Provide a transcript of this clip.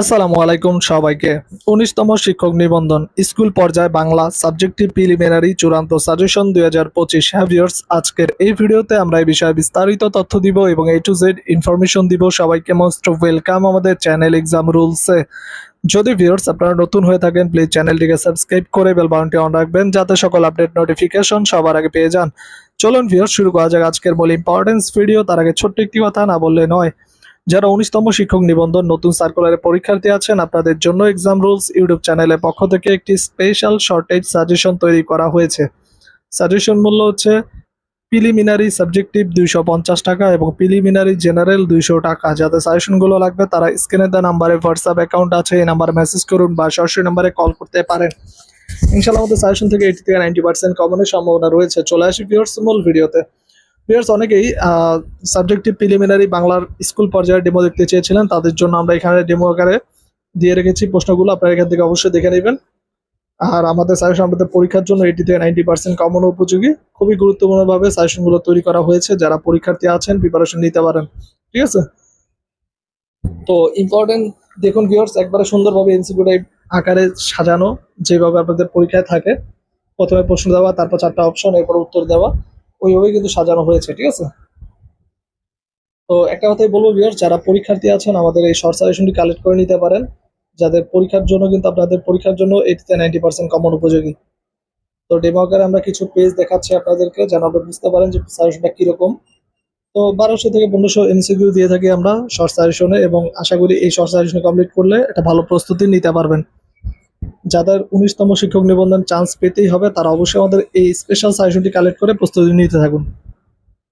আসসালামু আলাইকুম সবাইকে। উনিশতম শিক্ষক নিবন্ধন, স্কুল পর্যায়ে বাংলা, সাবজেক্টিভ প্রিলিমিনারি, চূড়ান্ত সাজেশন দুই হাজার পঁচিশ হ্যাভিয়ার্স আজকের এই ভিডিওতে আমরা এই বিষয়ে বিস্তারিত তথ্য দিব এবং এ টু জেড ইনফরমেশন দিব। সবাইকে মোস্ট ওয়েলকাম আমাদের চ্যানেল এক্সাম রুলসে যদি ভিউয়ার্স আপনারা নতুন হয়ে থাকেন প্লিজ চ্যানেলটিকে সাবস্ক্রাইব করে বেল বাটনটি অন রাখবেন, যাতে সকল আপডেট নোটিফিকেশন সবার আগে পেয়ে যান। চলুন ভিউয়ার্স শুরু করা যাক আজকের মূল ইম্পর্টেন্স ভিডিও তার আগে ছোট্ট একটি কথা না বললে নয়। যারা উনিশতম শিক্ষক নিবন্ধন নতুন সার্কুলারে পরীক্ষার্থী আছেন, আপনাদের জন্য এক্সাম রুলস ইউটিউব চ্যানেলের পক্ষ থেকে একটি স্পেশাল শর্টেজ সাজেশন তৈরি করা হয়েছে। সাজেশন মূল্য হচ্ছে প্রিলিমিনারি সাবজেক্টিভ দুইশো পঞ্চাশ টাকা এবং প্রিলিমিনারি জেনারেল দুইশো টাকা। যাদের সাজেশনগুলো লাগবে, তারা স্ক্রিনে দেওয়া নাম্বারে হোয়াটসঅ্যাপ অ্যাকাউন্ট আছে, এই নাম্বারে মেসেজ করুন বা সরাসরি নাম্বারে কল করতে পারেন। ইনশাল্লাহ আমাদের সাজেশন থেকে এইটি থেকে নাইনটি পার্সেন্ট কমনের সম্ভাবনা রয়েছে। চলে আসি ভিউয়ার্স মূল ভিডিওতে ভিউয়ার্স অনেকেই সাবজেক্টিভ প্রিলিমিনারি বাংলার স্কুল পর্যায়ে ডেমো দেখতে চেয়েছিলেন। তাদের জন্য আমরা এখানে ডেমো আকারে দিয়ে রেখেছি। প্রশ্নগুলো আপনারা এখান থেকে অবশ্যই দেখে নেবেন। আর আমাদের সাজেশন আমাদের পরীক্ষার জন্য এইটি থেকে নাইনটি পার্সেন্ট কমন উপযোগী। খুবই গুরুত্বপূর্ণভাবে সাজেশনগুলো তৈরি করা হয়েছে। যারা পরীক্ষার্থী আছেন প্রিপারেশন নিতে পারেন। ঠিক আছে? তো ইম্পর্টেন্ট দেখুন ভিউয়ার্স একবারে সুন্দরভাবে এনসিকিউ টাইপ আকারে সাজানো, যেভাবে আপনাদের পরীক্ষায় থাকে। প্রথমে প্রশ্ন দেওয়া, তারপর চারটা অপশন এরপর উত্তর দেওয়া। ওইভাবেই কিন্তু সাজানো হয়েছে, ঠিক আছে? তো একটা কথাই বলব ভিউয়ার্স যারা পরীক্ষার্থী আছেন, আমাদের এই শর্ট সাজেশনটি কালেক্ট করে নিতে পারেন। যাদের পরীক্ষার জন্য কিন্তু আপনাদের পরীক্ষার জন্য এইটিতে নাইনটি পার্সেন্ট কমন উপযোগী। তো ডেমো আকারে আমরা কিছু পেজ দেখাচ্ছি আপনাদেরকে, যেন আপনি বুঝতে পারেন যে সাজেশনটা কীরকম। তো বারোশো থেকে পনেরোশো এমসিকিউ দিয়ে থাকি আমরা শর্ট সাজেশনে এবং আশা করি এই শর্ট সাজেশন কমপ্লিট করলে একটা ভালো প্রস্তুতি নিতে পারবেন। যাদের উনিশতম শিক্ষক নিবন্ধন চান্স পেতেই হবে, তারা অবশ্যই আমাদের এই স্পেশাল সাজেশনটি কালেক্ট করে প্রস্তুতি নিতে থাকুন।